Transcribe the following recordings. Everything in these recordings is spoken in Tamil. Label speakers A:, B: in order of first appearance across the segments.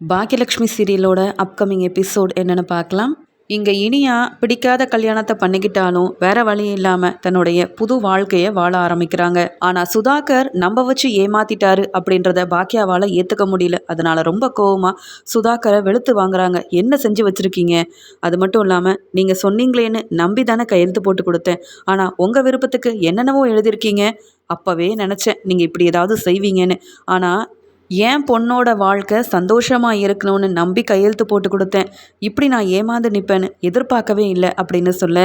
A: பாக்கியலக்ஷ்மி சீரியலோட அப்கமிங் எபிசோட் என்னென்னு பார்க்கலாம். இங்கே இனியா பிடிக்காத கல்யாணத்தை பண்ணிக்கிட்டாலும் வேற வழி இல்லாமல் தன்னுடைய புது வாழ்க்கையை வாழ ஆரம்பிக்கிறாங்க. ஆனால் சுதாகர் நம்ப வச்சு ஏமாத்திட்டாரு அப்படின்றத பாக்கியாவால் ஏற்றுக்க முடியல. அதனால ரொம்ப கோவமாக சுதாகரை வெளுத்து வாங்குறாங்க. என்ன செஞ்சு வச்சுருக்கீங்க? அது மட்டும் இல்லாமல் நீங்கள் சொன்னீங்களேன்னு நம்பி தானே கையெழுத்து போட்டு கொடுத்தேன். ஆனால் உங்கள் விருப்பத்துக்கு என்னென்னவோ எழுதியிருக்கீங்க. அப்போவே நினச்சேன் நீங்கள் இப்படி ஏதாவது செய்வீங்கன்னு. ஆனால் என் பொண்ணோட வாழ்க்கை சந்தோஷமாக இருக்கணும்னு நம்பி கையெழுத்து போட்டு கொடுத்தேன். இப்படி நான் ஏமாந்து நிற்பேன்னு எதிர்பார்க்கவே இல்லை அப்படின்னு சொல்ல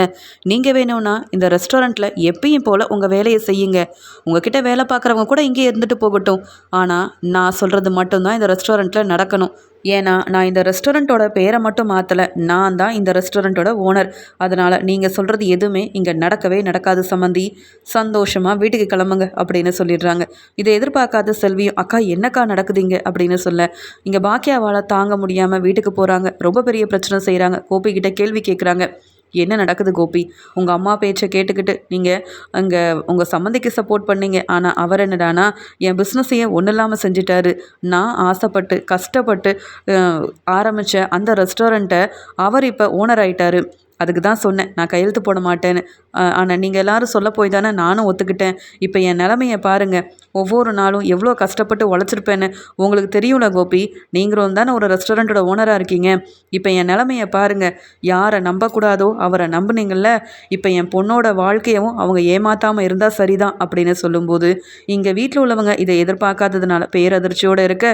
A: நீங்கள் வேணும்னா இந்த ரெஸ்டாரண்ட்டில் எப்பயும் போல் உங்கள் வேலையை செய்யுங்க. உங்ககிட்ட வேலை பார்க்குறவங்க கூட இங்கே இருந்துட்டு போகட்டும். ஆனால் நான் சொல்கிறது மட்டும்தான் இந்த ரெஸ்டாரண்ட்டில் நடக்கணும். ஏன்னா நான் இந்த ரெஸ்டாரண்ட்டோட பேரை மட்டும் மாற்றலை நான் தான் இந்த ரெஸ்டாரண்ட்டோட ஓனர் அதனால் நீங்கள் சொல்கிறது எதுவுமே இங்கே நடக்கவே நடக்காது சம்மந்தி சந்தோஷமாக வீட்டுக்கு கிளம்புங்க அப்படின்னு சொல்லிடுறாங்க. இதை எதிர்பார்க்காத செல்வியும் அக்கா என்னக்கா நடக்குதுங்க? அப்படின்னு சொல்ல இங்கே பாக்கியாவால் தாங்க முடியாமல் வீட்டுக்கு போகிறாங்க ரொம்ப பெரிய பிரச்சனை செய்கிறாங்க கோபிக்கிட்ட கேள்வி கேட்குறாங்க என்ன நடக்குது கோபி? உங்கள் அம்மா பேச்சை கேட்டுக்கிட்டு நீங்கள் அங்கே உங்கள் சம்மந்திக்கு சப்போர்ட் பண்ணீங்க. ஆனால் அவர் என்னடானா என் பிஸ்னஸையே ஒன்றும் இல்லாமல் செஞ்சிட்டாரு. நான் ஆசைப்பட்டு கஷ்டப்பட்டு ஆரம்பித்த அந்த ரெஸ்டாரண்ட்டை அவர் இப்போ ஓனர் ஆயிட்டாரு. அதுக்கு தான் சொன்னேன். நான் கையெழுத்து போட மாட்டேன்னு. ஆனால் நீங்கள் எல்லோரும் சொல்ல போய் தானே நானும் ஒத்துக்கிட்டேன். இப்போ என் நிலமையை பாருங்கள் ஒவ்வொரு நாளும் எவ்வளோ கஷ்டப்பட்டு உழைச்சிருப்பேன்னு உங்களுக்கு தெரியும்ல கோபி? நீங்களும் தானே ஒரு ரெஸ்டாரண்ட்டோட ஓனராக இருக்கீங்க. இப்போ என் நிலமையை பாருங்கள் யாரை நம்பக்கூடாதோ அவரை நம்புனீங்கள்ல இப்போ என் பொண்ணோட வாழ்க்கையவும் அவங்க ஏமாத்தாமல் இருந்தால் சரிதான் அப்படின்னு சொல்லும்போது இங்கே வீட்டில் உள்ளவங்க இதை எதிர்பார்க்காததுனால பேரதிர்ச்சியோடு இருக்க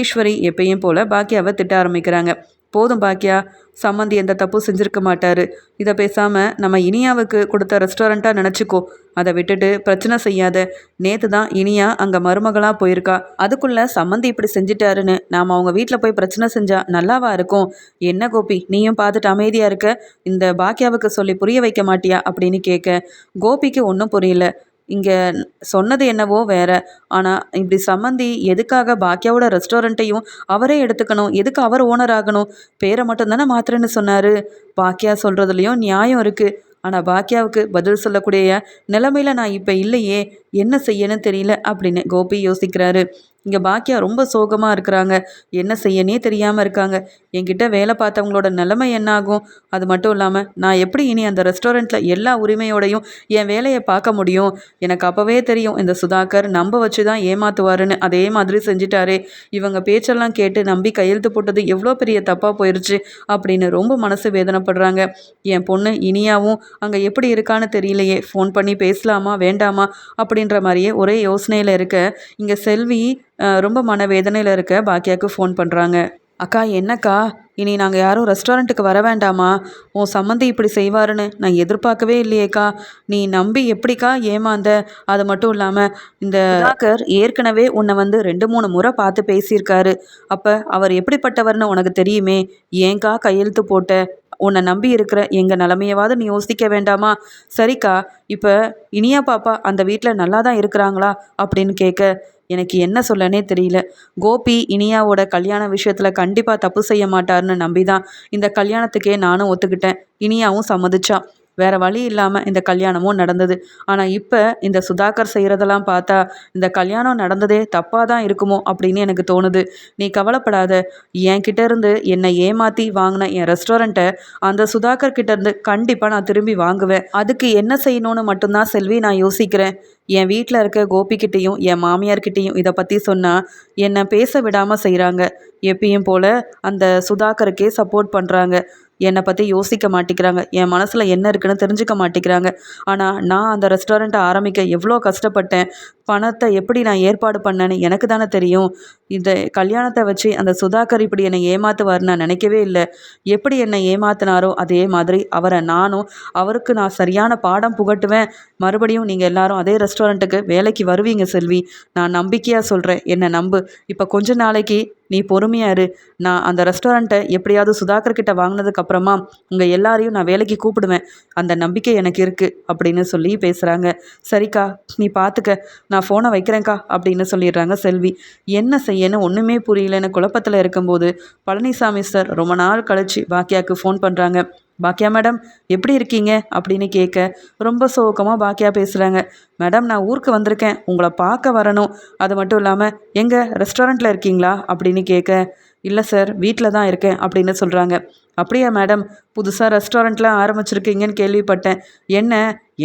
A: ஈஸ்வரி எப்பயும் போல் பாக்கியாவை திட்ட ஆரம்பிக்கிறாங்க. போதும் பாக்கியா. சம்மந்தி எந்த தப்பும் செஞ்சுருக்க மாட்டார். இதை பேசாமல் நம்ம இனியாவுக்கு கொடுத்த ரெஸ்டாரண்ட்டாக நினச்சிக்கோ. அதை விட்டுட்டு பிரச்சனை செய்யாத. நேற்று தான் இனியா அங்கே மருமகளாக போயிருக்கா. அதுக்குள்ளே சம்மந்தி இப்படி செஞ்சிட்டாருன்னு நாம் அவங்க வீட்டில் போய் பிரச்சனை செஞ்சால் நல்லாவா இருக்கும்? என்ன கோபி நீயும் பார்த்துட்டு அமைதியாக இருக்க. இந்த பாக்கியாவுக்கு சொல்லி புரிய வைக்க மாட்டியா அப்படின்னு கேட்க கோபிக்கு ஒன்றும் புரியல. இங்கே சொன்னது என்னவோ வேற. ஆனால் இப்படி சம்மந்தி எதுக்காக பாக்கியாவோட ரெஸ்டாரண்ட்டையும் அவரே எடுத்துக்கணும் எதுக்கு அவர் ஓனர் ஆகணும்? பேரை மட்டும்தானே மாத்திரன்னு சொன்னார். பாக்கியா சொல்கிறதுலையும் நியாயம் இருக்குது ஆனால் பாக்கியாவுக்கு பதில் சொல்லக்கூடிய நிலைமையில் நான் இப்போ இல்லையே. என்ன செய்யணும் தெரியல அப்படின்னு கோபி யோசிக்கிறாரு. இங்கே பாக்கியா ரொம்ப சோகமாக இருக்கிறாங்க. என்ன செய்யனே தெரியாமல் இருக்காங்க. என்கிட்ட வேலை பார்த்தவங்களோட நிலைமை என்ன ஆகும் அது மட்டும் இல்லாமல் நான் எப்படி இனி அந்த ரெஸ்டாரண்ட்டில் எல்லா உரிமையோடையும் என் வேலையை பார்க்க முடியும்? எனக்கு அப்போவே தெரியும் இந்த சுதாகர் நம்ப வச்சு தான் ஏமாத்துவாருன்னு அதே மாதிரி செஞ்சிட்டாரே. இவங்க பேச்செல்லாம் கேட்டு நம்பி கையெழுத்து போட்டது எவ்வளோ பெரிய தப்பாக போயிடுச்சு அப்படின்னு ரொம்ப மனசு வேதனைப்படுறாங்க. என் பொண்ணு இனியாவும் அங்கே எப்படி இருக்கான்னு தெரியலையே. ஃபோன் பண்ணி பேசலாமா வேண்டாமா? அப்படி அப்படின்ற மாதிரியே ஒரே யோசனையில் இருக்க இங்கே செல்வி ரொம்ப மனவேதனையில் இருக்க பாக்கியாவுக்கு ஃபோன் பண்ணுறாங்க அக்கா என்னக்கா? இனி நாங்கள் யாரும் ரெஸ்டாரண்ட்டுக்கு வர வேண்டாமா? உன் சம்மந்தி இப்படி செய்வாருன்னு நான் எதிர்பார்க்கவே இல்லையேக்கா. நீ நம்பி எப்படிக்கா ஏமாந்த? அது மட்டும் இல்லாமல் இந்த டாக்கர் ஏற்கனவே உன்னை வந்து ரெண்டு மூணு முறை பார்த்து பேசியிருக்காரு. அப்போ அவர் எப்படிப்பட்டவர்னு உனக்கு தெரியுமே? ஏங்கா கையெழுத்து போட்ட? உன்னை நம்பி இருக்கிற எங்கள் நிலமையவாது நீ யோசிக்க வேண்டாமா? சரிக்கா இப்போ இனியா பாப்பா அந்த வீட்டில் நல்லா தான் இருக்கிறாங்களா? அப்படின்னு கேட்க எனக்கு என்ன சொல்லனே தெரியல. கோபி இனியாவோட கல்யாண விஷயத்தில் கண்டிப்பாக தப்பு செய்ய மாட்டார்னு நம்பி தான் இந்த கல்யாணத்துக்கே நானும் ஒத்துக்கிட்டேன். இனியாவும் சம்மதிச்சான் வேற வழி இல்லாமல் இந்த கல்யாணமும் நடந்தது. ஆனால் இப்போ இந்த சுதாகர் செய்கிறதெல்லாம் பார்த்தா இந்த கல்யாணம் நடந்ததே தப்பாக தான் இருக்குமோ அப்படின்னு எனக்கு தோணுது. நீ கவலைப்படாத. என்கிட்ட இருந்து என்னை ஏமாற்றி வாங்கின என் ரெஸ்டாரண்ட்டை அந்த சுதாகர் கிட்ட இருந்து கண்டிப்பாக நான் திரும்பி வாங்குவேன். அதுக்கு என்ன செய்யணும்னு மட்டும்தான் செல்வி நான் யோசிக்கிறேன். என் வீட்டில் இருக்க கோபிக்கிட்டேயும் என் மாமியார்கிட்டேயும் இதை பற்றி சொன்னால் என்னை பேச விடாமல் செய்கிறாங்க எப்பயும் போல் அந்த சுதாகருக்கே சப்போர்ட் பண்ணுறாங்க என்னை பற்றி யோசிக்க மாட்டேங்கிறாங்க என் மனசில் என்ன இருக்குன்னு தெரிஞ்சுக்க மாட்டேங்கிறாங்க ஆனால் நான் அந்த ரெஸ்டாரண்ட்டை ஆரம்பிக்க எவ்வளோ கஷ்டப்பட்டேன். பணத்தை எப்படி நான் ஏற்பாடு பண்ணேன்னு எனக்கு தானே தெரியும். இந்த கல்யாணத்தை வச்சு அந்த சுதாகர் இப்படி என்னை ஏமாற்றுவார் நான் நினைக்கவே இல்லை. எப்படி என்னை ஏமாத்தினாரோ அதே மாதிரி அவரை நானும் அவருக்கு நான் சரியான பாடம் புகட்டுவேன். மறுபடியும் நீங்கள் எல்லாரும் அதே ரெஸ்டாரண்ட்டுக்கு வேலைக்கு வருவீங்க செல்வி. நான் நம்பிக்கையாக சொல்கிறேன் என்னை நம்பு. இப்போ கொஞ்ச நாளைக்கு நீ பொறுமையாக இரு. நான் அந்த ரெஸ்டாரண்ட்டை எப்படியாவது சுதாகர் கிட்ட வாங்கினதுக்கப்புறமா உங்கள் எல்லாரையும் நான் வேலைக்கு கூப்பிடுவேன். அந்த நம்பிக்கை எனக்கு இருக்குது அப்படின்னு சொல்லி பேசுகிறாங்க சரிக்கா நீ பார்த்துக்க நான் ஃபோனை வைக்கிறேன்க்கா அப்படின்னு சொல்லிடுறாங்க செல்வி. என்ன செய்யன்னு ஒன்றுமே புரியலன்னு குழப்பத்தில் இருக்கும்போது பழனிசாமி சார் ரொம்ப நாள் கழித்து பாக்கியாவுக்கு ஃபோன் பண்ணுறாங்க பாக்கியா மேடம் எப்படி இருக்கீங்க? அப்படின்னு கேட்க ரொம்ப சோகமாக பாக்கியா பேசுகிறாங்க மேடம் நான் ஊருக்கு வந்திருக்கேன். உங்களை பார்க்க வரணும். அது மட்டும் இல்லாமல் எங்கே ரெஸ்டாரண்ட்டில் இருக்கீங்களா? அப்படின்னு கேட்க இல்லை சார் வீட்டில் தான் இருக்கேன் அப்படின்னு சொல்கிறாங்க அப்படியா மேடம் புதுசாக ரெஸ்டாரண்ட்லாம் ஆரம்பிச்சிருக்கீங்கன்னு கேள்விப்பட்டேன். என்ன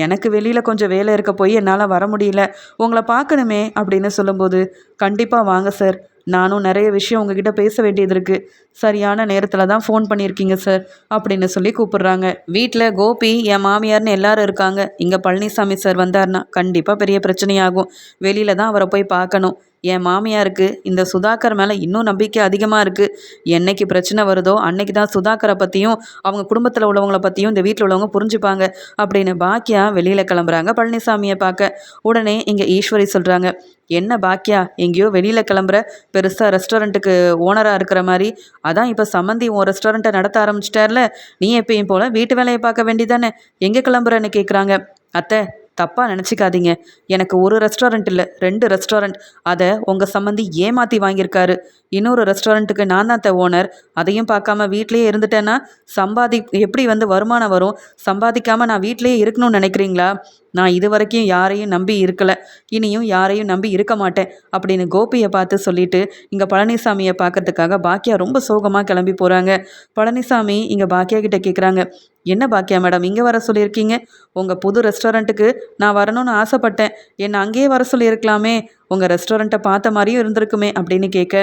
A: எனக்கு வெளியில் கொஞ்சம் வேலை இருக்க போய் என்னால் வர முடியல. உங்களை பார்க்கணுமே அப்படின்னு சொல்லும்போது கண்டிப்பாக வாங்க சார். நானும் நிறைய விஷயம் உங்ககிட்ட பேச வேண்டியது இருக்குது சரியான நேரத்தில் தான் ஃபோன் பண்ணியிருக்கீங்க சார் அப்படின்னு சொல்லி கூப்பிடுறாங்க. வீட்டில் கோபி என் மாமியார்னு எல்லாரும் இருக்காங்க. இங்கே பழனிசாமி சார் வந்தார்னா கண்டிப்பாக பெரிய பிரச்சனையாகும். வெளியில் தான் அவரை போய் பார்க்கணும். என் மாமியாருக்கு இந்த சுதாகர் மேலே இன்னும் நம்பிக்கை அதிகமாக இருக்குது என்னைக்கு பிரச்சனை வருதோ அன்னைக்கு தான் சுதாகரை பற்றியும் அவங்க குடும்பத்தில் உள்ளவங்கள பற்றியும் இந்த வீட்டில் உள்ளவங்க புரிஞ்சுப்பாங்க அப்படின்னு பாக்கியா வெளியில் கிளம்புறாங்க பழனிசாமியை பார்க்க உடனே இங்கே ஈஸ்வரி சொல்கிறாங்க என்ன பாக்கியா எங்கேயோ வெளியில் கிளம்புற பெருசாக ரெஸ்டாரண்ட்டுக்கு ஓனராக இருக்கிற மாதிரி அதான் இப்போ சம்மந்தி உன் ரெஸ்டாரண்ட்டை நடத்த ஆரம்பிச்சிட்டார்ல நீ எப்பயும் போல் வீட்டு வேலையை பார்க்க வேண்டிதானே எங்கே கிளம்புறன்னு கேட்குறாங்க அத்தை தப்பாக நினச்சிக்காதீங்க. எனக்கு ஒரு ரெஸ்டாரண்ட் இல்லை ரெண்டு ரெஸ்டாரண்ட் அதை உங்கள் சம்மந்தி ஏமாற்றி வாங்கியிருக்காரு. இன்னொரு ரெஸ்டாரண்ட்டுக்கு நான் தான் த ஓனர் அதையும் பார்க்காம வீட்லேயே இருந்துட்டேன்னா சம்பாதி எப்படி வந்து வருமானம் வரும்? சம்பாதிக்காமல் நான் வீட்லேயே இருக்கணும்னு நினைக்கிறீங்களா? நான் இது வரைக்கும் யாரையும் நம்பி இருக்கலை. இனியும் யாரையும் நம்பி இருக்க மாட்டேன் அப்படின்னு கோபியை பார்த்து சொல்லிட்டு இங்கே பழனிசாமியை பார்க்கறதுக்காக பாக்கியா ரொம்ப சோகமாக கிளம்பி போகிறாங்க பழனிசாமி இங்கே பாக்கியா கிட்ட கேட்குறாங்க என்ன பாக்கியா மேடம் இங்கே வர சொல்லியிருக்கீங்க? உங்கள் புது ரெஸ்டாரண்ட்டுக்கு நான் வரணும்னு ஆசைப்பட்டேன். என்னை அங்கேயே வர சொல்லியிருக்கலாமே. உங்கள் ரெஸ்டாரண்ட்டை பார்த்த மாதிரியும் இருந்திருக்குமே அப்படின்னு கேட்க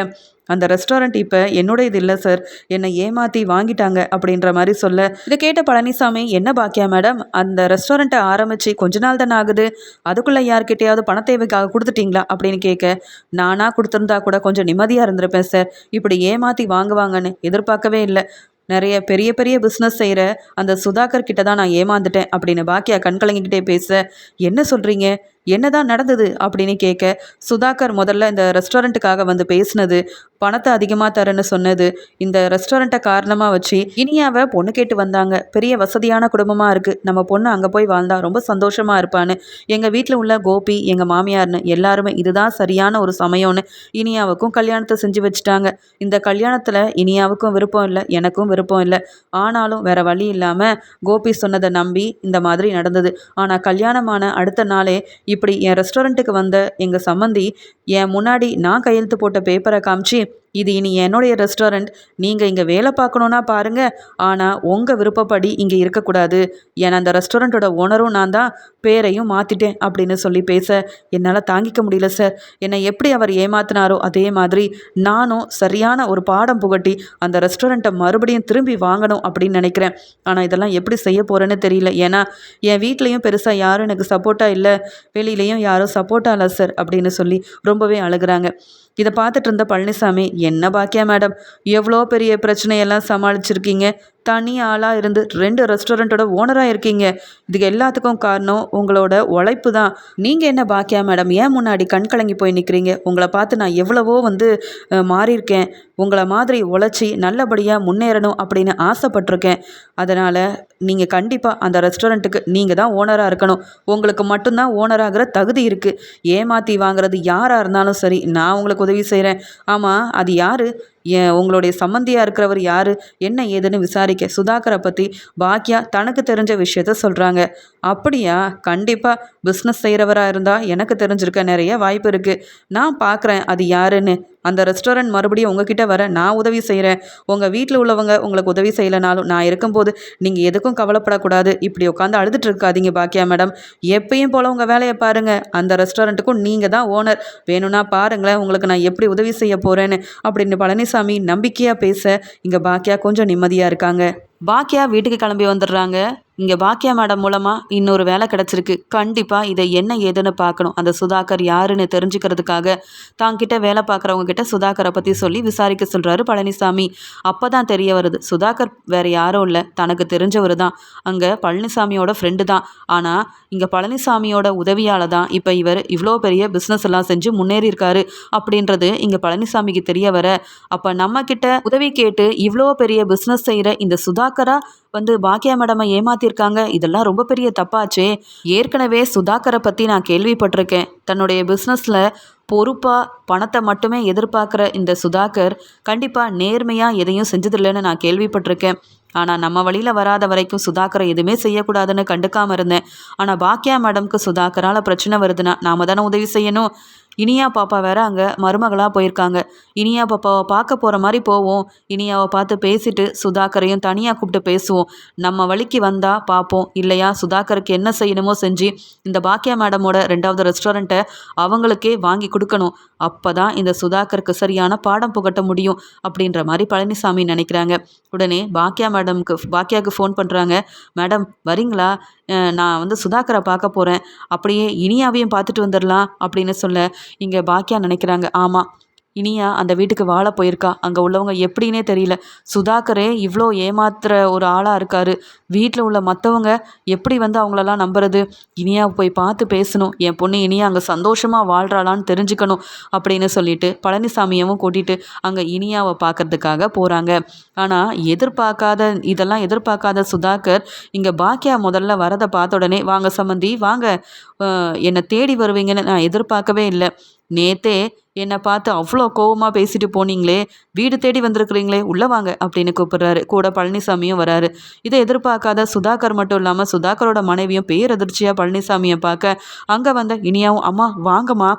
A: அந்த ரெஸ்டாரண்ட் இப்போ என்னோட இது இல்லை சார் என்னை ஏமாற்றி வாங்கிட்டாங்க அப்படின்ற மாதிரி சொல்ல இதை கேட்ட பழனிசாமி என்ன பாக்கியா மேடம் அந்த ரெஸ்டாரண்ட்டை ஆரம்பித்து கொஞ்ச நாள் தானே ஆகுது. அதுக்குள்ளே யார்கிட்டையாவது பண தேவைக்காக கொடுத்துட்டீங்களா? அப்படின்னு கேட்க நானாக கொடுத்துருந்தா கூட கொஞ்சம் நிம்மதியாக இருந்திருப்பேன் சார் இப்படி ஏமாற்றி வாங்குவாங்கன்னு எதிர்பார்க்கவே இல்லை. நிறைய பெரிய பெரிய பிஸ்னஸ் செய்கிற அந்த சுதாகர் கிட்ட தான் நான் ஏமாந்துட்டேன். அப்படின்னு பாக்கியா கண்கலங்கிக்கிட்டே பேச என்ன சொல்கிறீங்க என்னதான் நடந்தது அப்படின்னு கேட்க சுதாகர் முதல்ல இந்த ரெஸ்டாரண்ட்டுக்காக வந்து பேசினது பணத்தை அதிகமாக தரேன்னு சொன்னது இந்த ரெஸ்டாரண்ட்டை காரணமாக வச்சு இனியாவை பொண்ணு கேட்டு வந்தாங்க. பெரிய வசதியான குடும்பமாக இருக்குது நம்ம பொண்ணு அங்கே போய் வாழ்ந்தா ரொம்ப சந்தோஷமாக இருப்பான்னு. எங்கள் வீட்டில் உள்ள கோபி எங்கள் மாமியார்னு எல்லாருமே இதுதான் சரியான ஒரு சமயம்னு இனியாவுக்கும் கல்யாணத்தை செஞ்சு வச்சுட்டாங்க. இந்த கல்யாணத்தில் இனியாவுக்கும் விருப்பம் இல்லை எனக்கும் விருப்பம் இல்லை. ஆனாலும் வேற வழி இல்லாமல் கோபி சொன்னதை நம்பி இந்த மாதிரி நடந்தது. ஆனால் கல்யாணமான அடுத்த நாளே இப்படி என் ரெஸ்டாரண்ட்டுக்கு வந்த எங்கள் சம்மந்தி என் முன்னாடி நான் கையெழுத்து போட்ட பேப்பரை காமிச்சு இது இனி என்னுடைய ரெஸ்டாரண்ட் நீங்கள் இங்கே வேலை பார்க்கணுன்னா பாருங்கள் ஆனால் உங்கள் விருப்பப்படி இங்கே இருக்கக்கூடாது. ஏன்னா அந்த ரெஸ்டாரண்ட்டோட ஓனரும் நான் தான். பேரையும் மாற்றிட்டேன் அப்படின்னு சொல்லி பேச என்னால் தாங்கிக்க முடியல சார் என்னை எப்படி அவர் ஏமாத்தினாரோ அதே மாதிரி நானும் சரியான ஒரு பாடம் புகட்டி அந்த ரெஸ்டாரண்ட்டை மறுபடியும் திரும்பி வாங்கணும் அப்படின்னு நினைக்கிறேன். ஆனால் இதெல்லாம் எப்படி செய்ய போகிறேன்னு தெரியல. ஏன்னா என் வீட்லேயும் பெருசாக யாரும் எனக்கு சப்போர்ட்டாக இல்லை. வெளியிலையும் யாரும் சப்போர்ட்டாக இல்லை சார் அப்படின்னு சொல்லி ரொம்பவே அழுகுறாங்க. இதை பார்த்துட்டு இருந்த பழனிசாமி என்ன பாக்கியா மேடம்? எவ்வளோ பெரிய பிரச்சனையெல்லாம் சமாளிச்சிருக்கீங்க? தனி ஆளாக இருந்து ரெண்டு ரெஸ்டாரண்ட்டோட ஓனராக இருக்கீங்க. இதுக்கு எல்லாத்துக்கும் காரணம் உங்களோட உழைப்பு தான் நீங்கள் என்ன பாக்கியா மேடம் ஏன் முன்னாடி கண் கலங்கி போய் நிற்கிறீங்க உங்களை பார்த்து நான் எவ்வளவோ வந்து மாறியிருக்கேன். உங்களை மாதிரி உழைச்சி நல்லபடியாக முன்னேறணும் அப்படின்னு ஆசைப்பட்டிருக்கேன். அதனால் நீங்கள் கண்டிப்பாக அந்த ரெஸ்டாரண்ட்டுக்கு நீங்கள் தான் ஓனராக இருக்கணும். உங்களுக்கு மட்டும்தான் ஓனராகிற தகுதி இருக்குது ஏமாற்றி வாங்குறது யாராக இருந்தாலும் சரி நான் உங்களுக்கு உதவி செய்கிறேன் ஆமாம் அது யார்? உங்களுடைய சம்மந்தியாக இருக்கிறவர் யார்? என்ன ஏதுன்னு விசாரிக்க சுதாகரை பற்றி பாக்கியா தனக்கு தெரிஞ்ச விஷயத்த சொல்கிறாங்க அப்படியா? கண்டிப்பாக பிஸ்னஸ் செய்கிறவராக இருந்தால் எனக்கு தெரிஞ்சிருக்க நிறைய வாய்ப்பு இருக்குது நான் பார்க்குறேன் அது யாருன்னு. அந்த ரெஸ்டாரண்ட் மறுபடியும் உங்ககிட்ட வர நான் உதவி செய்கிறேன் உங்கள் வீட்டில் உள்ளவங்க உங்களுக்கு உதவி செய்யலைனாலும் நான் இருக்கும்போது நீங்கள் எதுக்கும் கவலைப்படக்கூடாது. இப்படி உட்காந்து அழுதுட்டு இருக்காதீங்க பாக்கியா மேடம். எப்பயும் போல் உங்கள் வேலையை பாருங்கள் அந்த ரெஸ்டாரண்ட்டுக்கும் நீங்கள் தான் ஓனர் வேணும்னா பாருங்களேன் உங்களுக்கு நான் எப்படி உதவி செய்ய போகிறேன்னு அப்படின்னு பழனிசாமி நம்பிக்கையாக பேச இங்கே பாக்கியா கொஞ்சம் நிம்மதியாக இருக்காங்க. பாக்கியா வீட்டுக்கு கிளம்பி வந்துடுறாங்க. இங்கே பாக்கியா மேடம் மூலமாக இன்னொரு வேலை கிடச்சிருக்கு. கண்டிப்பாக இதை என்ன ஏதுன்னு பார்க்கணும். அந்த சுதாகர் யாருன்னு தெரிஞ்சுக்கிறதுக்காக தாங்கிட்ட வேலை பார்க்குறவங்க கிட்ட சுதாகரை பற்றி சொல்லி விசாரிக்க சொல்கிறாரு பழனிசாமி. அப்போ தான் தெரிய வருது. சுதாகர் வேறு யாரும் இல்லை. தனக்கு தெரிஞ்சவர் தான். அங்கே பழனிசாமியோட ஃப்ரெண்டு தான். ஆனால் இங்கே பழனிசாமியோட உதவியால் தான் இப்போ இவர் இவ்வளோ பெரிய பிஸ்னஸ் எல்லாம் செஞ்சு முன்னேறியிருக்காரு அப்படின்றது இங்கே பழனிசாமிக்கு தெரிய வர. அப்போ நம்மக்கிட்ட உதவி கேட்டு இவ்வளோ பெரிய பிஸ்னஸ் செய்கிற இந்த சுதாகரா வந்து பாக்கியா மேடமை ஏமாத்திருக்காங்க. இதெல்லாம் ரொம்ப பெரிய தப்பாச்சே. ஏற்கனவே சுதாகரை பற்றி நான் கேள்விப்பட்டிருக்கேன். தன்னுடைய பிஸ்னஸில் பொறுப்பாக பணத்தை மட்டுமே எதிர்பார்க்குற இந்த சுதாகர் கண்டிப்பாக நேர்மையாக எதையும் செஞ்சதில்லைன்னு நான் கேள்விப்பட்டிருக்கேன். ஆனால் நம்ம வழியில் வராத வரைக்கும் சுதாகரை எதுவுமே செய்யக்கூடாதுன்னு கண்டுக்காமல் இருந்தேன். ஆனால் பாக்கியா மேடம்க்கு சுதாகரால் பிரச்சனை வருதுன்னா நாம தானே உதவி செய்யணும்? இனியா பாப்பா வேற அங்கே மருமகளாக போயிருக்காங்க. இனியா பாப்பாவை பார்க்க போகிற மாதிரி போவோம். இனியாவை பார்த்து பேசிட்டு சுதாகரையும் தனியாக கூப்பிட்டு பேசுவோம். நம்ம வழிக்கு வந்தால் பார்ப்போம் இல்லையா? சுதாகருக்கு என்ன செய்யணுமோ செஞ்சு இந்த பாக்கியா மேடமோட ரெண்டாவது ரெஸ்டாரண்ட்டை அவங்களுக்கே வாங்கி கொடுக்கணும். அப்போ தான் இந்த சுதாகருக்கு சரியான பாடம் புகட்ட முடியும் அப்படின்ற மாதிரி பழனிசாமி நினைக்கிறாங்க. உடனே பாக்கியா மேடம்க்கு பாக்கியாவுக்கு ஃபோன் பண்ணுறாங்க மேடம் வரீங்களா? நான் வந்து சுதாகரை பார்க்க போகிறேன் அப்படியே இனியாவையும் பார்த்துட்டு வந்துடலாம் அப்படின்னு சொல்ல இங்கே பாக்கியா நினைக்கிறாங்க. ஆமாம் இனியா அந்த வீட்டுக்கு வாழ போயிருக்கா? அங்கே உள்ளவங்க எப்படின்னே தெரியல. சுதாகரே இவ்வளோ ஏமாத்துற ஒரு ஆளாக இருக்கார். வீட்டில் உள்ள மற்றவங்க எப்படி வந்து அவங்களெல்லாம் நம்புறது? இனியா போய் பார்த்து பேசணும். என் பொண்ணு இனியா அங்கே சந்தோஷமாக வாழ்கிறாளான்னு தெரிஞ்சுக்கணும் அப்படின்னு சொல்லிட்டு பழனிசாமியவும் கூட்டிகிட்டு அங்கே இனியாவை பார்க்கறதுக்காக போகிறாங்க ஆனால் எதிர்பார்க்காத இதெல்லாம் எதிர்பார்க்காத சுதாகர் இங்கே பாக்கியா முதல்ல வரதை பார்த்த உடனே வாங்க சம்மந்தி வாங்க. என்னை தேடி வருவீங்கன்னு நான் எதிர்பார்க்கவே இல்லை. நேத்தே என்னை பார்த்து அவ்வளோ கோவமாக பேசிட்டு போனீங்களே வீடு தேடி வந்திருக்கிறீங்களே உள்ளே வாங்க அப்படின்னு கூப்பிட்றாரு. கூட பழனிசாமியும் வராரு. இதை எதிர்பார்க்காத சுதாகர் மட்டும் இல்லாமல் சுதாகரோட மனைவியும் பேரதிர்ச்சியாக பழனிசாமியை பார்க்க அங்கே வந்த இனியாவும் அம்மா வாங்கம்மா.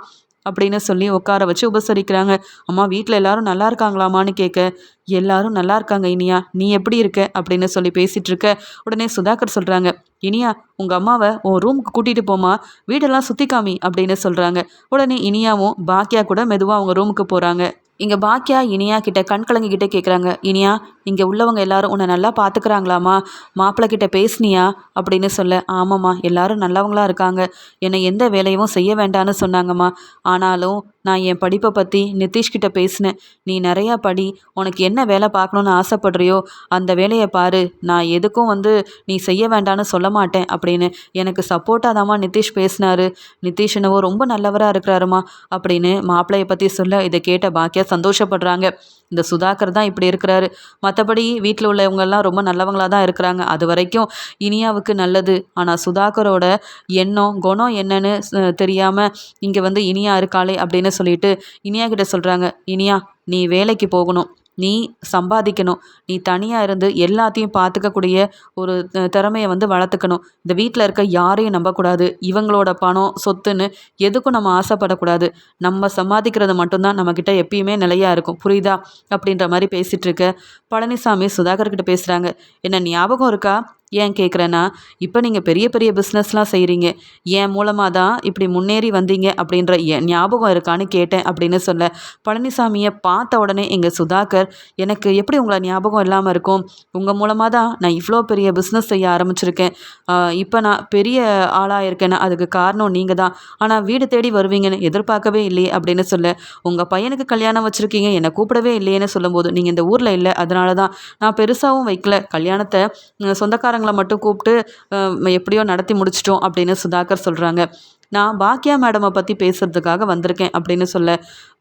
A: அப்படின்னு சொல்லி உட்கார வச்சு உபசரிக்கிறாங்க. அம்மா வீட்டில் எல்லாரும் நல்லா இருக்காங்களாமான்னு கேட்க எல்லாரும் நல்லா இருக்காங்க இனியா. நீ எப்படி இருக்க? அப்படின்னு சொல்லி பேசிட்டு இருக்க. உடனே சுதாகர் சொல்கிறாங்க இனியா உங்கள் அம்மாவை உன் ரூமுக்கு கூட்டிகிட்டு போமா வீடெல்லாம் சுற்றி காமி அப்படின்னு சொல்கிறாங்க உடனே இனியாவும் பாக்கியா கூட மெதுவாக அவங்க ரூமுக்கு போகிறாங்க இங்கே பாக்கியா இனியா கிட்ட கண் கலங்கிக்கிட்டே கேட்குறாங்க இனியா இங்கே உள்ளவங்க எல்லாரும் உன்னை நல்லா பார்த்துக்கிறாங்களாமா மாப்பிள்ளை கிட்ட பேசுனியா? அப்படின்னு சொல்ல ஆமாம்மா எல்லாரும் நல்லவங்களா இருக்காங்க. என்னை எந்த வேலையும் செய்ய வேண்டான்னு சொன்னாங்கம்மா. ஆனாலும் நான் என் படிப்பை பற்றி நிதிஷ்கிட்ட பேசினேன். நீ நிறையா படி. உனக்கு என்ன வேலை பார்க்கணுன்னு ஆசைப்படுறியோ அந்த வேலையை பாரு. நான் எதுக்கும் வந்து நீ செய்ய வேண்டான்னு சொல்ல மாட்டேன் அப்படின்னு எனக்கு சப்போர்ட்டாக தாம்மா நிதிஷ் பேசினாரு. நிதிஷ் என்னவோ ரொம்ப நல்லவராக இருக்கிறாருமா அப்படின்னு மாப்பிள்ளையை பற்றி சொல்ல இதை கேட்ட பாக்கியா சந்தோஷப்படுறாங்க. இந்த சுதாகர் தான் இப்படி இருக்கிறாரு. மற்றபடி வீட்டில் உள்ளவங்கெல்லாம் ரொம்ப நல்லவங்களாக தான் இருக்கிறாங்க. அது வரைக்கும் இனியாவுக்கு நல்லது. ஆனால் சுதாகரோட எண்ணம் குணம் என்னன்னு தெரியாமல் இங்கே வந்து இனியா இருக்காளே அப்படின்னு சொல்லிட்டு இனியா கிட்ட சொல்கிறாங்க இனியா நீ வேலைக்கு போகணும். நீ சம்பாதிக்கணும். நீ தனியாக இருந்து எல்லாத்தையும் பார்த்துக்கக்கூடிய ஒரு திறமையை வந்து வளர்த்துக்கணும். இந்த வீட்டில் இருக்க யாரையும் நம்பக்கூடாது. இவங்களோட பணம் சொத்துன்னு எதுக்கும் நம்ம ஆசைப்படக்கூடாது. நம்ம சம்பாதிக்கிறது மட்டும்தான் நம்மக்கிட்ட எப்பயுமே நிலையாக இருக்கும். புரியுதா? அப்படின்ற மாதிரி பேசிகிட்டு இருக்க பழனிசாமி சுதாகர்கிட்ட பேசுகிறாங்க என்ன ஞாபகம் இருக்கா? ஏன் கேட்குறேன்னா இப்போ நீங்கள் பெரிய பெரிய பிஸ்னஸ்லாம் செய்கிறீங்க என் மூலமாக தான் இப்படி முன்னேறி வந்தீங்க அப்படின்ற என் ஞாபகம் இருக்கான்னு கேட்டேன் அப்படின்னு சொல்ல பழனிசாமியை பார்த்த உடனே எங்கள் சுதாகர் எனக்கு எப்படி உங்களை ஞாபகம் இல்லாமல் இருக்கும்? உங்கள் மூலமாக தான் நான் இவ்வளோ பெரிய பிஸ்னஸ் செய்ய ஆரம்பிச்சிருக்கேன். இப்போ நான் பெரிய ஆளாக இருக்கேன்னா அதுக்கு காரணம் நீங்கள் தான். ஆனால் வீடு தேடி வருவீங்கன்னு எதிர்பார்க்கவே இல்லையே அப்படின்னு சொல்ல உங்கள் பையனுக்கு கல்யாணம் வச்சுருக்கீங்க என்னை கூப்பிடவே இல்லையேன்னு சொல்லும்போது நீங்கள் இந்த ஊரில் இல்லை அதனால தான் நான் பெருசாகவும் வைக்கல. கல்யாணத்தை சொந்தக்காரங்க சொந்தக்காரங்களை மட்டும் கூப்பிட்டு எப்படியோ நடத்தி முடிச்சிட்டோம் அப்படின்னு சுதாகர் சொல்கிறாங்க நான் பாக்கியா மேடமை பற்றி பேசுகிறதுக்காக வந்திருக்கேன் அப்படின்னு சொல்ல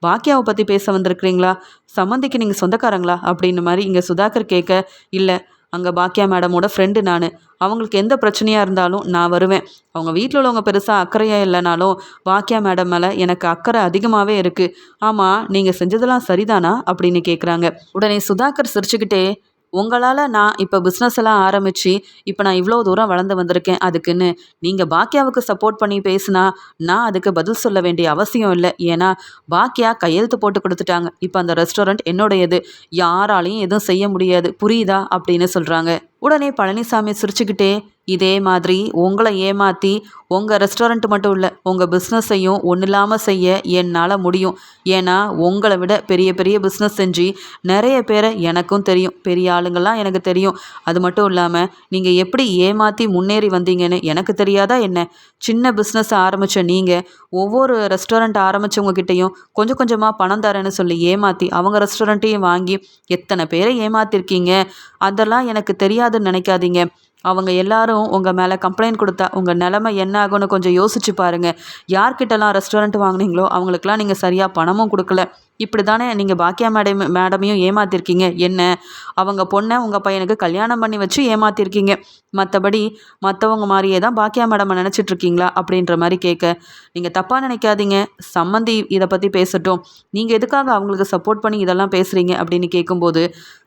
A: பாக்கியாவை பற்றி பேச வந்திருக்கிறீங்களா? சம்மந்திக்கு நீங்கள் சொந்தக்காரங்களா? அப்படின்னு மாதிரி இங்கே சுதாகர் கேட்க இல்லை அங்கே பாக்கியா மேடமோட ஃப்ரெண்டு நான். அவங்களுக்கு எந்த பிரச்சனையாக இருந்தாலும் நான் வருவேன். அவங்க வீட்டில் உள்ளவங்க பெருசாக அக்கறையாக இல்லைனாலும் பாக்கியா மேடம் மேலே எனக்கு அக்கறை அதிகமாகவே இருக்குது ஆமாம் நீங்கள் செஞ்சதெல்லாம் சரிதானா? அப்படின்னு கேட்குறாங்க உடனே சுதாகர் சிரிச்சுக்கிட்டே உங்களால் நான் இப்போ பிஸ்னஸ் எல்லாம் ஆரம்பித்து இப்போ நான் இவ்வளோ தூரம் வளர்ந்து வந்திருக்கேன் அதுக்குன்னு நீங்கள் பாக்கியாவுக்கு சப்போர்ட் பண்ணி பேசுனா நான் அதுக்கு பதில் சொல்ல வேண்டிய அவசியம் இல்லை. ஏன்னா பாக்கியா கையெழுத்து போட்டு கொடுத்துட்டாங்க. இப்போ அந்த ரெஸ்டாரண்ட் என்னுடையது. யாராலையும் எதுவும் செய்ய முடியாது. புரியுதா? அப்படின்னு சொல்கிறாங்க உடனே பழனிசாமி சிரிச்சுக்கிட்டே இதே மாதிரி உங்களை ஏமாற்றி உங்கள் ரெஸ்டாரண்ட் மட்டும் இல்லை உங்கள் பிஸ்னஸையும் ஒன்றும் இல்லாமல் செய்ய என்னால் முடியும். ஏன்னா உங்களை விட பெரிய பெரிய பிஸ்னஸ் செஞ்சு நிறைய பேரை எனக்கும் தெரியும். பெரிய ஆளுங்கள்லாம் எனக்கு தெரியும். அது மட்டும் இல்லாமல் நீங்கள் எப்படி ஏமாற்றி முன்னேறி வந்தீங்கன்னு எனக்கு தெரியாதா என்ன? சின்ன பிஸ்னஸ் ஆரம்பித்த நீங்கள் ஒவ்வொரு ரெஸ்டாரண்ட் ஆரம்பித்தவங்ககிட்டையும் கொஞ்சம் கொஞ்சமாக பணம் தரேன்னு சொல்லி ஏமாற்றி அவங்க ரெஸ்டாரண்ட்டையும் வாங்கி எத்தனை பேரை ஏமாத்திருக்கீங்க? அதெல்லாம் எனக்கு தெரியாதுன்னு நினைக்காதீங்க. அவங்க எல்லாரும் உங்கள் மேலே கம்ப்ளைண்ட் கொடுத்தா உங்கள் நிலமை என்ன ஆகும்னு கொஞ்சம் யோசிச்சு பாருங்கள் யார்கிட்டலாம் ரெஸ்டாரண்ட் வாங்குனீங்களோ அவங்களுக்குலாம் நீங்கள் சரியாக பணமும் கொடுக்கல. இப்படி தானே நீங்கள் பாக்கியா மேடம் மேடமையும் ஏமாத்திருக்கீங்க. என்ன? அவங்க பொண்ணை உங்கள் பையனுக்கு கல்யாணம் பண்ணி வச்சு ஏமாத்திருக்கீங்க. மற்றபடி மற்றவங்க மாதிரியே தான் பாக்கியா மேடம் நினச்சிட்டு இருக்கீங்களா அப்படின்ற மாதிரி கேட்க. நீங்கள் தப்பாக நினைக்காதீங்க. சம்மந்தி இதை பற்றி பேசட்டும். நீங்கள் எதுக்காக அவங்களுக்கு சப்போர்ட் பண்ணி இதெல்லாம் பேசுகிறீங்க அப்படின்னு கேட்கும்போது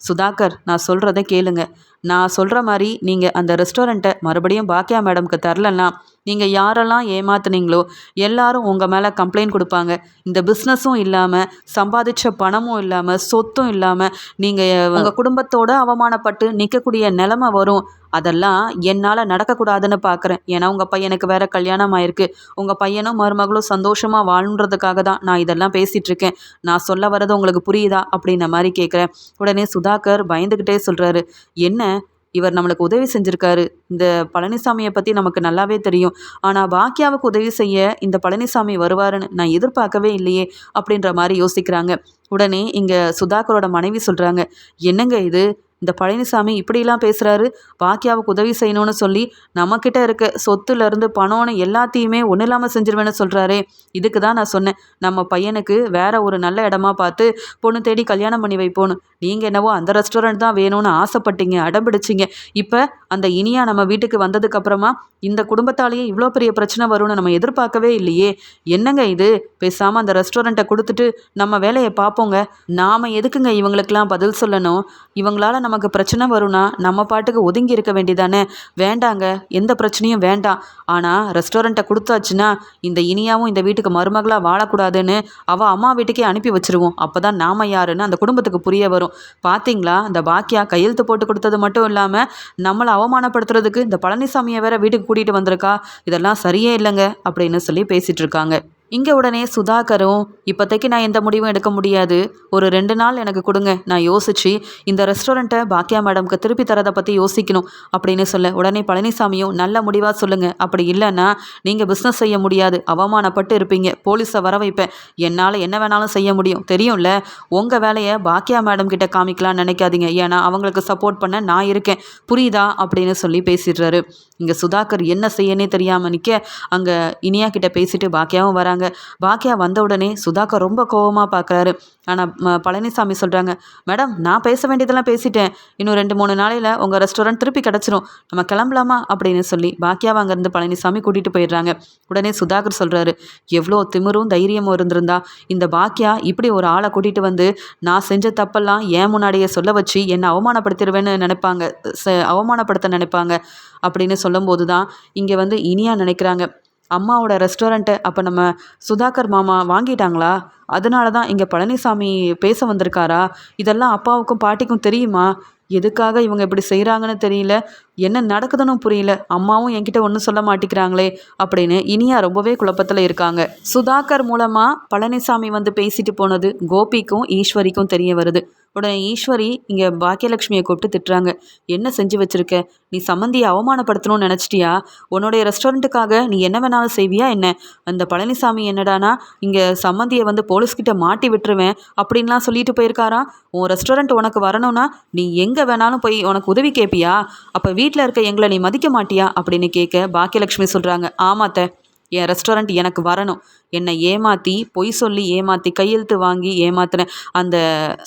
A: சுதாகர் நான் சொல்கிறத கேளுங்க. நான் சொல்கிற மாதிரி நீங்கள் அந்த ரெஸ்டாரண்ட்டை மறுபடியும் பாக்கியா மேடம்க்கு தரலன்னா நீங்கள் யாரெல்லாம் ஏமாத்துனீங்களோ எல்லாரும் உங்கள் மேலே கம்ப்ளைண்ட் கொடுப்பாங்க. இந்த பிஸ்னஸும் இல்லாமல் சம்பாதிச்ச பணமும் இல்லாமல் சொத்தும் இல்லாமல் நீங்கள் உங்கள் குடும்பத்தோட அவமானப்பட்டு நிற்கக்கூடிய நிலமை வரும். அதெல்லாம் என்னால் நடக்கக்கூடாதுன்னு பார்க்குறேன் ஏன்னா உங்கள் பையனுக்கு வேற கல்யாணம் ஆயிருக்கு. உங்கள் பையனும் மருமகளும் சந்தோஷமாக வாழணுன்றதுக்காக தான் நான் இதெல்லாம் பேசிகிட்டு இருக்கேன். நான் சொல்ல வர்றது உங்களுக்கு புரியுதா? அப்படின்ன மாதிரி கேட்குறேன் உடனே சுதாகர் பயந்துக்கிட்டே சொல்கிறாரு என்ன? இவர் நம்மளுக்கு உதவி செஞ்சுருக்காரு. இந்த பழனிசாமியை பற்றி நமக்கு நல்லாவே தெரியும். ஆனால் பாக்கியாவுக்கு உதவி செய்ய இந்த பழனிசாமி வருவாருன்னு நான் எதிர்பார்க்கவே இல்லையே அப்படின்ற மாதிரி யோசிக்கிறாங்க. உடனே இங்கே சுதாகரோட மனைவி சொல்கிறாங்க என்னங்க இது? இந்த பழனிசாமி இப்படிலாம் பேசுகிறாரு பாக்கியாவுக்கு உதவி செய்யணும்னு சொல்லி நம்மக்கிட்ட இருக்க சொத்துலேருந்து பணம்னு எல்லாத்தையுமே ஒன்றும் இல்லாமல் செஞ்சிருவேன்னு சொல்கிறாரே இதுக்கு தான் நான் சொன்னேன். நம்ம பையனுக்கு வேற ஒரு நல்ல இடமா பார்த்து பொண்ணு தேடி கல்யாணம் பண்ணி வைப்போன்னு. நீங்கள் என்னவோ அந்த ரெஸ்டாரண்ட் தான் வேணும்னு ஆசைப்பட்டீங்க அடம்பிடிச்சிங்க. இப்போ அந்த இனியா நம்ம வீட்டுக்கு வந்ததுக்கப்புறமா இந்த குடும்பத்தாலேயே இவ்வளோ பெரிய பிரச்சனை வரும்னு நம்ம எதிர்பார்க்கவே இல்லையே. என்னங்க இது? பேசாமல் அந்த ரெஸ்டாரண்ட்டை கொடுத்துட்டு நம்ம வேலையை பார்ப்போங்க. நாம் எதுக்குங்க இவங்களுக்கெல்லாம் பதில் சொல்லணும்? இவங்களால நமக்கு பிரச்சனை வரும்னா நம்ம பாட்டுக்கு ஒதுங்கி இருக்க வேண்டியதானே? வேண்டாங்க. எந்த பிரச்சனையும் வேண்டாம். ஆனால் ரெஸ்டாரண்ட்டை கொடுத்தாச்சுன்னா இந்த இனியாவும் இந்த வீட்டுக்கு மருமகளாக வாழக்கூடாதுன்னு அவள் அம்மா வீட்டுக்கே அனுப்பி வச்சிருவோம். அப்போ தான் நாம யாருன்னு அந்த குடும்பத்துக்கு புரிய வரும். பார்த்தீங்களா அந்த பாக்கியா கையெழுத்து போட்டு கொடுத்தது மட்டும் இல்லாமல் நம்மளை அவமானப்படுத்துறதுக்கு இந்த பழனிசாமியை வேற வீட்டுக்கு கூட்டிகிட்டு வந்திருக்கா? இதெல்லாம் சரியே இல்லைங்க அப்படின்னு சொல்லி பேசிகிட்டு இருக்காங்க. இங்கே உடனே சுதாகரும் இப்போதைக்கு நான் எந்த முடிவும் எடுக்க முடியாது. ஒரு ரெண்டு நாள் எனக்கு கொடுங்க. நான் யோசிச்சு இந்த ரெஸ்டாரண்ட்டை பாக்கியா மேடம்க்கு திருப்பி தரதை பற்றி யோசிக்கணும். அப்படின்னு சொல்ல உடனே பழனிசாமியும் நல்ல முடிவாக சொல்லுங்கள் அப்படி இல்லைன்னா நீங்கள் பிஸ்னஸ் செய்ய முடியாது. அவமானப்பட்டு இருப்பீங்க. போலீஸை வர வைப்பேன். என்னால் என்ன வேணாலும் செய்ய முடியும். தெரியும்ல? உங்கள் வேலையை பாக்கியா மேடம் கிட்ட காமிக்கலாம்னு நினைக்காதீங்க. ஏன்னா அவங்களுக்கு சப்போர்ட் பண்ண நான் இருக்கேன். புரியுதா? அப்படின்னு சொல்லி பேசிடுறாரு. இங்கே சுதாகர் என்ன செய்யனே தெரியாமல் நிற்க அங்கே இனியா கிட்ட பேசிட்டு பாக்கியாவும் வராங்க. பாக்கியா வந்த உடனே சுதாகர் ரொம்ப கோவமாக பார்க்குறாரு ஆனால் பழனிசாமி சொல்கிறாங்க மேடம் நான் பேச வேண்டியதெல்லாம் பேசிட்டேன். இன்னும் ரெண்டு மூணு நாளையில் உங்கள் ரெஸ்டாரண்ட் திருப்பி கிடச்சிரும். நம்ம கிளம்பலாமா? அப்படின்னு சொல்லி பாக்கியாவை அங்கேருந்து பழனிசாமி கூட்டிகிட்டு போயிடுறாங்க. உடனே சுதாகர் சொல்கிறாரு எவ்வளோ திமிரும் தைரியமும் இருந்திருந்தா இந்த பாக்கியா இப்படி ஒரு ஆளை கூட்டிகிட்டு வந்து நான் செஞ்ச தப்பெல்லாம் ஏன் முன்னாடியே சொல்ல வச்சு என்னை அவமானப்படுத்திடுவேன்னு நினைப்பாங்க ச அவமானப்படுத்த நினைப்பாங்க? அப்படின்னு சொல்லும்போது தான் இங்கே வந்து இனியா நினைக்கிறாங்க. அம்மாவோட ரெஸ்டாரண்ட்டை அப்போ நம்ம சுதாகர் மாமா வாங்கிட்டாங்களா? அதனால தான் இங்கே பழனிசாமி பேச வந்திருக்காரா? இதெல்லாம் அப்பாவுக்கும் பாட்டிக்கும் தெரியுமா? எதுக்காக இவங்க இப்படி செய்கிறாங்கன்னு தெரியல. என்ன நடக்குதுன்னு புரியல. அம்மாவும் என்கிட்ட ஒன்றும் சொல்ல மாட்டேங்கிறாங்களே அப்படின்னு இனியா ரொம்பவே குழப்பத்தில் இருக்காங்க. சுதாகர் மூலமாக பழனிசாமி வந்து பேசிட்டு போனது கோபிக்கும் ஈஸ்வரிக்கும் தெரிய வருது. உடனே ஈஸ்வரி இங்கே பாக்கியலட்சுமியை கூப்பிட்டு திட்டுறாங்க. என்ன செஞ்சு வச்சுருக்க? நீ சம்மந்தியை அவமானப்படுத்தணும்னு நினச்சிட்டியா? உன்னுடைய ரெஸ்டாரண்ட்டுக்காக நீ என்ன வேணாலும் செய்வியா என்ன? அந்த பழனிசாமி என்னடானா இங்கே சம்மந்தியை வந்து போலீஸ்கிட்ட மாட்டி விட்டுருவேன் அப்படின்லாம் சொல்லிட்டு போயிருக்காரா? உன் ரெஸ்டாரண்ட் உனக்கு வரணும்னா நீ எங்கே வேணாலும் போய் உனக்கு உதவி கேட்பியா அப்போ வீட்டில் இருக்க எங்களை நீ மதிக்க மாட்டியா? அப்படின்னு கேட்க பாக்கியலட்சுமி சொல்கிறாங்க ஆமாத்த. என் ரெஸ்டாரண்ட் எனக்கு வரணும். என்னை ஏமாற்றி பொய் சொல்லி ஏமாற்றி கையெழுத்து வாங்கி ஏமாத்தின அந்த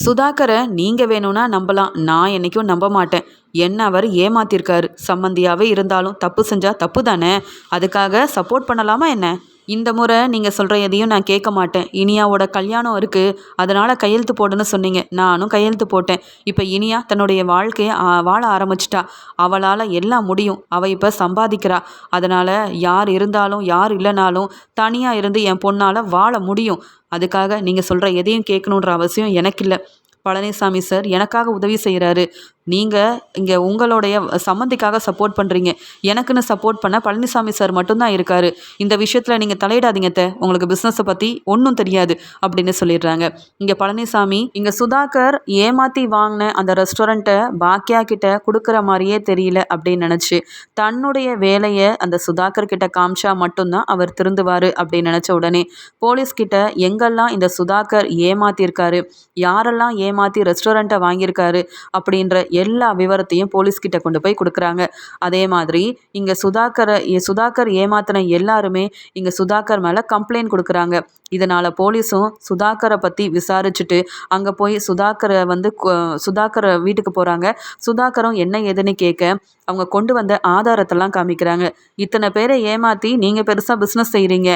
A: சுதாகரை நீங்கள் வேணும்னா நம்பலாம். நான் என்றைக்கும் நம்ப மாட்டேன். என்ன அவர் ஏமாத்திருக்காரு? சம்மந்தியாகவே இருந்தாலும் தப்பு செஞ்சால் தப்பு தானே? அதுக்காக சப்போர்ட் பண்ணலாமா என்ன? இந்த முறை நீங்கள் சொல்கிற எதையும் நான் கேட்க மாட்டேன். இனியாவோட கல்யாணம் இருக்குது அதனால் கையெழுத்து போடுன்னு சொன்னீங்க. நானும் கையெழுத்து போட்டேன். இப்போ இனியா தன்னுடைய வாழ்க்கையை வாழ ஆரம்பிச்சிட்டா. அவளால் எல்லாம் முடியும். அவள் இப்போ சம்பாதிக்கிறா. அதனால் யார் இருந்தாலும் யார் இல்லைனாலும் தனியாக இருந்து என் பொண்ணால் வாழ முடியும். அதுக்காக நீங்கள் சொல்கிற எதையும் கேட்கணுன்ற அவசியம் எனக்கு இல்லை பழனிசாமி சார் எனக்காக உதவி செய்கிறாரு நீங்கள் இங்கே உங்களுடைய சம்மந்திக்காக சப்போர்ட் பண்ணுறீங்க எனக்குன்னு சப்போர்ட் பண்ண பழனிசாமி சார் மட்டும்தான் இருக்கார். இந்த விஷயத்தில் நீங்கள் தலையிடாதீங்க த உங்களுக்கு பிஸ்னஸை பற்றி ஒன்றும் தெரியாது அப்படின்னு சொல்லிடுறாங்க. இங்கே பழனிசாமி இங்கே சுதாகர் ஏமாற்றி வாங்கின அந்த ரெஸ்டாரண்ட்டை பாக்கியா கிட்ட கொடுக்குற மாதிரியே தெரியல அப்படின்னு நினச்சி தன்னுடைய வேலையை அந்த சுதாகர் கிட்ட காமிச்சா மட்டும்தான் அவர் திருந்துவார் அப்படின்னு நினச்ச உடனே போலீஸ்கிட்ட எங்கெல்லாம் இந்த சுதாகர் ஏமாற்றிருக்காரு யாரெல்லாம் ஏமாற்றி ரெஸ்டாரண்ட்டை வாங்கியிருக்காரு அப்படின்ற எல்லா விவரத்தையும் போலீஸ்கிட்ட கொண்டு போய் கொடுக்குறாங்க. அதே மாதிரி இங்கே சுதாகரை சுதாகர் ஏமாத்தின எல்லாருமே இங்கே சுதாகர் மேலே கம்ப்ளைண்ட் கொடுக்குறாங்க. இதனால் போலீஸும் சுதாகரை பற்றி விசாரிச்சுட்டு அங்கே போய் சுதாகரை வந்து சுதாகரை வீட்டுக்கு போகிறாங்க சுதாகரும் என்ன ஏதுன்னு கேட்க அவங்க கொண்டு வந்த ஆதாரத்தெல்லாம் காமிக்கிறாங்க. இத்தனை பேரை ஏமாற்றி நீங்கள் பெருசாக பிஸ்னஸ் செய்கிறீங்க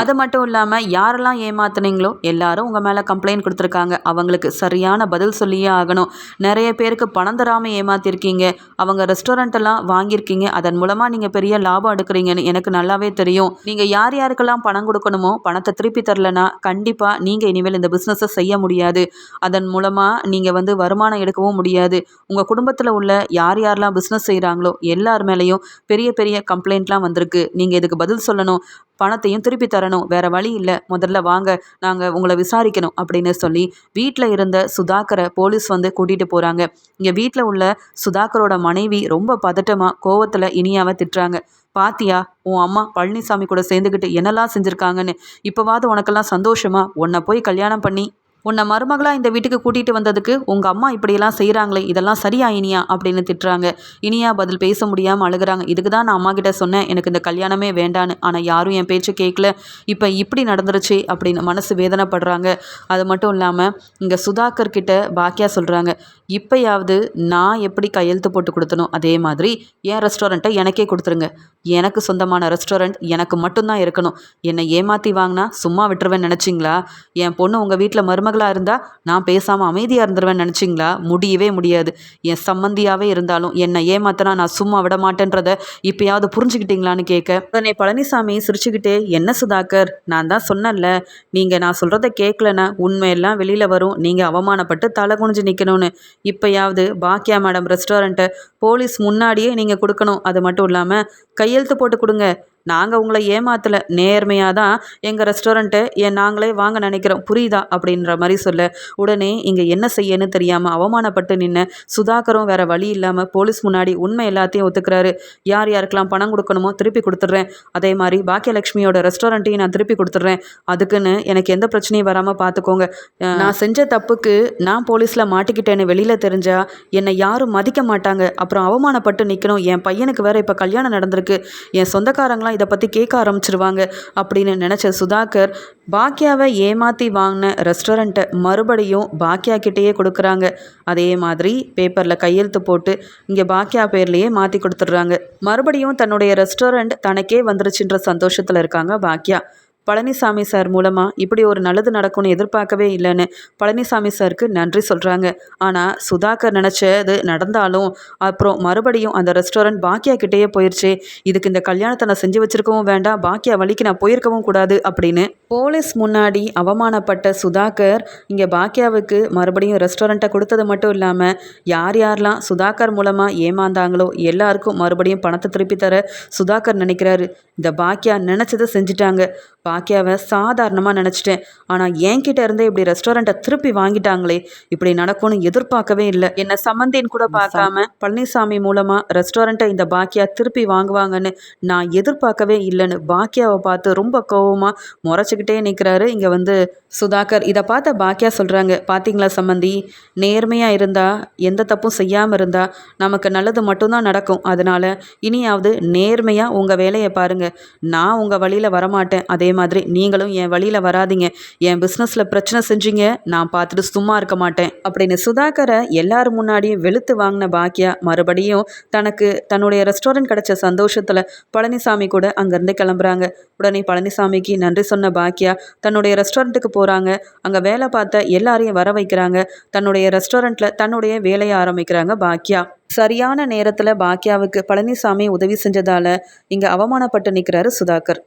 A: அது மட்டும் இல்லாமல் யாரெல்லாம் ஏமாத்துனீங்களோ எல்லாரும் உங்கள் மேலே கம்ப்ளைண்ட் கொடுத்துருக்காங்க. அவங்களுக்கு சரியான பதில் சொல்லியே ஆகணும். நிறைய பேருக்கு பணம் தராமல் ஏமாத்திருக்கீங்க. அவங்க ரெஸ்டாரண்ட்டெல்லாம் வாங்கியிருக்கீங்க. அதன் மூலமாக நீங்கள் பெரிய லாபம் எடுக்கிறீங்கன்னு எனக்கு நல்லாவே தெரியும். நீங்கள் யார் யாருக்கெல்லாம் பணம் கொடுக்கணுமோ பணத்தை திருப்பி திருப்பி தரலனா கண்டிப்பாக நீங்கள் இனிமேல் இந்த பிஸ்னஸை செய்ய முடியாது. அதன் மூலமாக நீங்கள் வந்து வருமானம் எடுக்கவும் முடியாது. உங்கள் குடும்பத்தில் உள்ள யார் யாரெல்லாம் பிஸ்னஸ் செய்கிறாங்களோ எல்லார் மேலேயும் பெரிய பெரிய கம்ப்ளைண்ட்லாம் வந்திருக்கு. நீங்கள் இதுக்கு பதில் சொல்லணும் பணத்தையும் திருப்பி தரணும் வேற வழி இல்லை. முதல்ல வாங்க நாங்கள் உங்களை விசாரிக்கணும் அப்படின்னு சொல்லி வீட்டில் இருந்த சுதாகரை போலீஸ் வந்து கூட்டிகிட்டு போகிறாங்க இங்கே வீட்டில் உள்ள சுதாகரோட மனைவி ரொம்ப பதட்டமாக கோவத்தில் இனியாவை திட்டுறாங்க. பாத்தியா உன் அம்மா பழனிசாமி கூட சேர்ந்துக்கிட்டு என்னெல்லாம் செஞ்சுருக்காங்கன்னு. இப்போவாது உனக்கெல்லாம் சந்தோஷமா? உன்னை போய் கல்யாணம் பண்ணி உன்னை மருமகளாக இந்த வீட்டுக்கு கூட்டிகிட்டு வந்ததுக்கு உங்கள் அம்மா இப்படியெல்லாம் செய்கிறாங்களே இதெல்லாம் சரியா இனியா அப்படின்னு திட்டுறாங்க. இனியா பதில் பேச முடியாமல் அழுகிறாங்க. இதுக்கு தான் நான் அம்மா கிட்ட சொன்னேன் எனக்கு இந்த கல்யாணமே வேண்டான்னு. ஆனால் யாரும் என் பேச்சு கேட்கல இப்போ இப்படி நடந்துருச்சு அப்படின்னு மனசு வேதனைப்படுறாங்க. அது மட்டும் இல்லாமல் இங்கே சுதாகர் கிட்ட பாக்கியா சொல்கிறாங்க இப்போயாவது நான் எப்படி கையெழுத்து போட்டு கொடுத்தனோ அதே மாதிரி என் ரெஸ்டாரண்ட்டை எனக்கே கொடுத்துருங்க. எனக்கு சொந்தமான ரெஸ்டாரண்ட் எனக்கு மட்டும்தான் இருக்கணும். என்னை ஏமாற்றி வாங்கினா சும்மா விட்டுருவேன் நினச்சிங்களா? என் பொண்ணு உங்கள் வீட்டில் மருமகளாக இருந்தால் நான் பேசாமல் அமைதியாக இருந்துருவேன் நினச்சிங்களா? முடியவே முடியாது. என் சம்மந்தியாகவே இருந்தாலும் என்னை ஏமாத்தினா நான் சும்மா விட மாட்டேன்றத இப்போயாவது புரிஞ்சுக்கிட்டீங்களான்னு கேட்க உடனே பழனிசாமி சிரிச்சுக்கிட்டே என்ன சுதாகர்? நான் தான் சொன்னேன்ல. நீங்கள் நான் சொல்கிறத கேட்கலன்னா உண்மையெல்லாம் வெளியில் வரும். நீங்கள் அவமானப்பட்டு தலை குனிஞ்சு நிற்கணும்னு இப்போயாவது பாக்கியா மேடம் ரெஸ்டாரண்ட்டை போலீஸ் முன்னாடியே நீங்கள் கொடுக்கணும். அது மட்டும் இல்லாமல் கையெழுத்து போட்டு கொடுங்க. நாங்கள் உங்களை ஏமாத்தலை. நேர்மையாக தான் எங்கள் ரெஸ்டாரண்ட்டை என் நாங்களே வாங்க நினைக்கிறோம். புரியுதா? அப்படின்ற மாதிரி சொல்ல. உடனே இங்கே என்ன செய்யன்னு தெரியாமல் அவமானப்பட்டு நின்று சுதாகரும் வேறு வழி இல்லாமல் போலீஸ் முன்னாடி உண்மை எல்லாத்தையும் ஒத்துக்கிறாரு. யார் யாருக்கெல்லாம் பணம் கொடுக்கணுமோ திருப்பி கொடுத்துட்றேன். அதே மாதிரி பாக்கியலட்சுமியோட ரெஸ்டாரண்ட்டையும் நான் திருப்பி கொடுத்துட்றேன். அதுக்குன்னு எனக்கு எந்த பிரச்சனையும் வராமல் பார்த்துக்கோங்க நான் செஞ்ச தப்புக்கு நான் போலீஸில் மாட்டிக்கிட்டேன்னு வெளியில் தெரிஞ்சால் என்னை யாரும் மதிக்க மாட்டாங்க. அப்புறம் அவமானப்பட்டு நிற்கணும் என் பையனுக்கு வேறு இப்போ கல்யாணம் நடந்திருக்கு. என் சொந்தக்காரங்களாம் இதை பற்றி கேட்க ஆரம்பிச்சிருவாங்க அப்படின்னு நினச்ச சுதாகர் பாக்கியாவை ஏமாற்றி வாங்கின ரெஸ்டாரண்ட்டை மறுபடியும் பாக்கியா கிட்டேயே கொடுக்குறாங்க. அதே மாதிரி பேப்பரில் கையெழுத்து போட்டு இங்கே பாக்கியா பேர்லேயே மாற்றி கொடுத்துட்றாங்க. மறுபடியும் தன்னுடைய ரெஸ்டாரண்ட் தனக்கே வந்துருச்சுன்ற சந்தோஷத்தில் இருக்காங்க பாக்கியா பழனிசாமி சார் மூலமாக இப்படி ஒரு நல்லது நடக்கும்னு எதிர்பார்க்கவே இல்லைன்னு பழனிசாமி சாருக்கு நன்றி சொல்கிறாங்க ஆனால் சுதாகர் நினச்சது நடந்தாலும் அப்புறம் மறுபடியும் அந்த ரெஸ்டாரண்ட் பாக்கியா கிட்டேயே போயிடுச்சு இதுக்கு இந்த கல்யாணத்தை நான் செஞ்சு வச்சுருக்கவும் வேண்டாம் பாக்கியா வழிக்கு நான் போயிருக்கவும் கூடாது அப்படின்னு போலீஸ் முன்னாடி அவமானப்பட்ட சுதாகர் இங்கே பாக்கியாவுக்கு மறுபடியும் ரெஸ்டாரண்ட்டை கொடுத்தது மட்டும் இல்லாமல் யார் யாரெல்லாம் சுதாகர் மூலமாக ஏமாந்தாங்களோ எல்லாருக்கும் மறுபடியும் பணத்தை திருப்பி தர சுதாகர் நினைக்கிறாரு. இந்த பாக்கியா நினச்சதை செஞ்சுட்டாங்க. பாக்கியாவை சாதாரணமாக நினச்சிட்டேன். ஆனால் என்கிட்ட இருந்தே இப்படி ரெஸ்டாரண்ட்டை திருப்பி வாங்கிட்டாங்களே இப்படி நடக்கும்னு எதிர்பார்க்கவே இல்லை. என்னை சம்மந்தின்னு கூட பார்க்காம பழனிசாமி மூலமாக ரெஸ்டாரண்ட்டை இந்த பாக்கியா திருப்பி வாங்குவாங்கன்னு நான் எதிர்பார்க்கவே இல்லைன்னு பாக்கியாவை பார்த்து ரொம்ப கோவமாக முறைச்சிக்கிட்டே நிற்கிறாரு இங்கே வந்து சுதாகர். இதை பார்த்த பாக்கியா சொல்கிறாங்க பார்த்தீங்களா சம்மந்தி? நேர்மையாக இருந்தால் எந்த தப்பும் செய்யாமல் இருந்தால் நமக்கு நல்லது மட்டும்தான் நடக்கும். அதனால் இனியாவது நேர்மையாக உங்கள் வேலையை பாருங்கள் நான் உங்கள் வழியில் வரமாட்டேன். அதே மாதிரி நீங்களும் என் வழியில் வராதிங்க. என் பிஸ்னஸில் பிரச்சனை செஞ்சீங்க நான் பார்த்துட்டு சும்மா இருக்க மாட்டேன். அப்படின்னு சுதாகரை எல்லார் முன்னாடியும் வெளுத்து வாங்கின பாக்கியா மறுபடியும் தனக்கு தன்னுடைய ரெஸ்டாரண்ட் கிடச்ச சந்தோஷத்தில் பழனிசாமி கூட அங்கேருந்து கிளம்புறாங்க. உடனே பழனிசாமிக்கு நன்றி சொன்ன பாக்கியா தன்னுடைய ரெஸ்டாரண்ட்டுக்கு போகிறாங்க அங்கே வேலை பார்த்த எல்லாரையும் வர வைக்கிறாங்க. தன்னுடைய ரெஸ்டாரண்ட்டில் தன்னுடைய வேலையை ஆரம்பிக்கிறாங்க பாக்கியா. சரியான நேரத்தில் பாக்கியாவுக்கு பழனிசாமி உதவி செஞ்சதால் இங்கே அவமானப்பட்டு நிற்கிறாரு சுதாகர்.